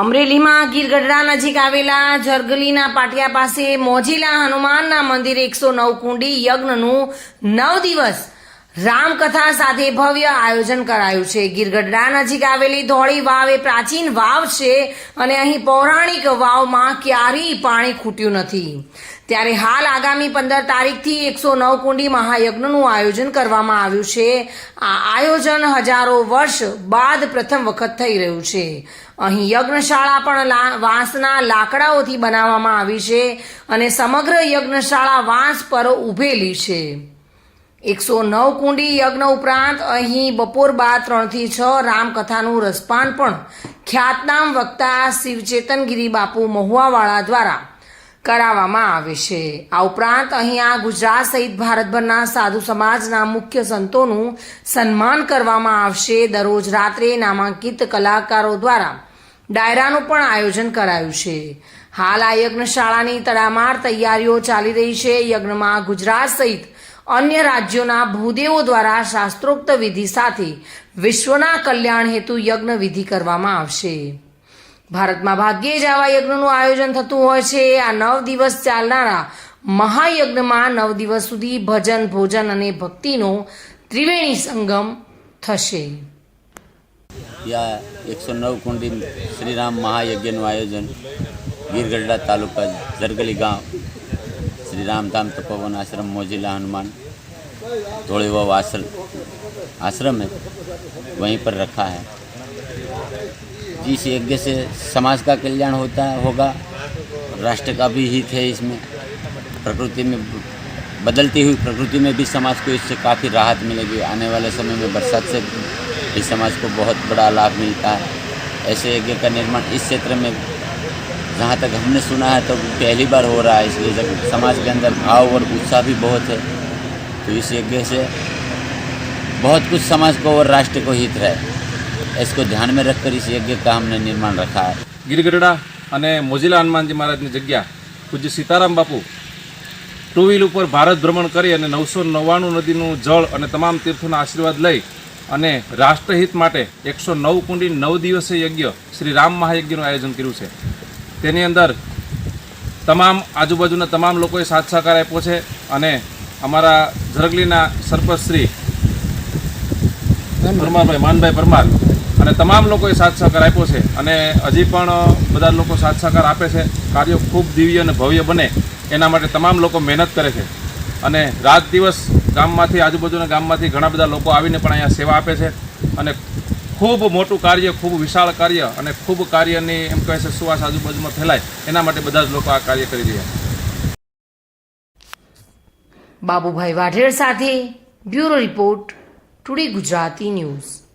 અમરેલીમાં ગીરગઢડા નજીક આવેલા જરગલીના પાટિયા પાસે મોજીલા હનુમાનના મંદિરે એકસો નવ કુંડી યજ્ઞનું નવ દિવસ રામકથા સાથે ભવ્ય આયોજન કરાયું છે. ગીરગઢડા નજીક આવેલી ધોળી વાવ એ પ્રાચીન વાવ છે અને અહીં પૌરાણિક વાવમાં ક્યારેય પાણી ખૂટ્યું નથી. ત્યારે હાલ આગામી પંદર તારીખથી એકસો નવ કુંડી મહાયજ્ઞનું આયોજન કરવામાં આવ્યું છે. આ આયોજન હજારો વર્ષ બાદ પ્રથમ વખત થઈ રહ્યું છે. અહીં યજ્ઞશાળા પણ વાંસના લાકડાઓથી બનાવવામાં આવી છે અને સમગ્ર યજ્ઞશાળા વાંસ પર ઉભેલી છે. એકસો નવ કુંડી યજ્ઞ ઉપરાંત અહીં બપોર બાદ ત્રણથી છ રામકથાનું રસપાન પણ ખ્યાતનામ વક્તા શિવચેતનગીરી બાપુ મહુવાવાળા દ્વારા કરાવવામાં આવે છે. આ ઉપરાંત અહીંયા ગુજરાત સહિત ભારતભરના સાધુ સમાજના મુખ્ય સંતોનું સન્માન કરવામાં આવશે. દરરોજ રાત્રે નામાંકિત કલાકારો દ્વારા ડાયરાનું પણ આયોજન કરાયું છે. હાલ આ યજ્ઞશાળાની તડામાર તૈયારીઓ ચાલી રહી છે. યજ્ઞમાં ગુજરાત સહિત અન્ય રાજ્યોના ભૂદેવો દ્વારા શાસ્ત્રોક્ત વિધિ સાથે વિશ્વના કલ્યાણ હેતુ યજ્ઞ વિધિ કરવામાં આવશે. ભારતમાં ભાગ્યે જ આવા યજ્ઞનું આયોજન થતું હોય છે. આ નવ દિવસ ચાલનારા મહાયજ્ઞમાં નવ દિવસ સુધી ભજન, ભોજન અને ભક્તિનો ત્રિવેણી સંગમ થશે. ત્યાં એકસો નવ કુંડી શ્રીરામ મહાયજ્ઞનું આયોજન ગીરગઢડા તાલુકા જરગલી ગામ શ્રી રામધામ તપોવન આશ્રમ મોજીલા હનુમાન ધोड़ी वो आश्रम आश्रम है वहीं पर जिस यज्ञ से समाज का कल्याण होता है होगा, राष्ट्र का भी हित है इसमें। प्रकृति में बदलती हुई प्रकृति में भी समाज को इससे काफ़ी राहत मिलेगी। आने वाले समय में बरसात से भी समाज को बहुत बड़ा लाभ मिलता है। ऐसे यज्ञ का निर्माण इस क्षेत्र में जहाँ तक हमने सुना है तो पहली बार हो रहा है। इसलिए जब समाज के अंदर भाव और उत्साह भी बहुत है तो इस यज्ञ से बहुत कुछ समाज को और राष्ट्र को हित रहे इसको ध्यान में रखकर इस यज्ञ का हमने निर्माण रखा है ગીરગઢડા અને મોજીલા હનુમાનજી મહારાજની જગ્યા પૂજ્ય સીતારામ બાપુ ટુ વ્હીલ ઉપર ભારત ભ્રમણ કરી અને નવસો નવ્વાણું નદીનું જળ અને તમામ તીર્થોના આશીર્વાદ લઈ અને રાષ્ટ્રહિત માટે એકસો નવ કુંડી નવ દિવસીય યજ્ઞ શ્રી રામ મહાયજ્ઞનું આયોજન કર્યું છે તેની અંદર તમામ આજુબાજુના તમામ લોકોએ સાથ સહકાર આપ્યો છે અને અમારા ઝરગલીના સરપંચ શ્રી પરમારભાઈ માનભાઈ પરમાર અને તમામ લોકોએ સાથ સહકાર આપ્યો છે. અને હજી પણ બધા લોકો સાથ સહકાર આપે છે. કાર્યો ખૂબ દિવ્ય અને ભવ્ય બને. એના માટે તમામ લોકો મહેનત કરે છે. અને રાત દિવસ ગામમાંથી, આજુબાજુના ગામમાંથી ઘણા બધા લોકો આવીને પણ અહીંયા સેવા આપે છે. અને ખૂબ મોટું કાર્ય, ખૂબ વિશાળ કાર્ય અને ખૂબ કાર્યની એમ કહે છે, સુવાસ આજુબાજુમાં ફેલાય. એના માટે બધા જ લોકો આ કાર્ય કરી રહ્યા છે. બાબુભાઈ વાઢેર સાથે bureau report, today Gujarati news.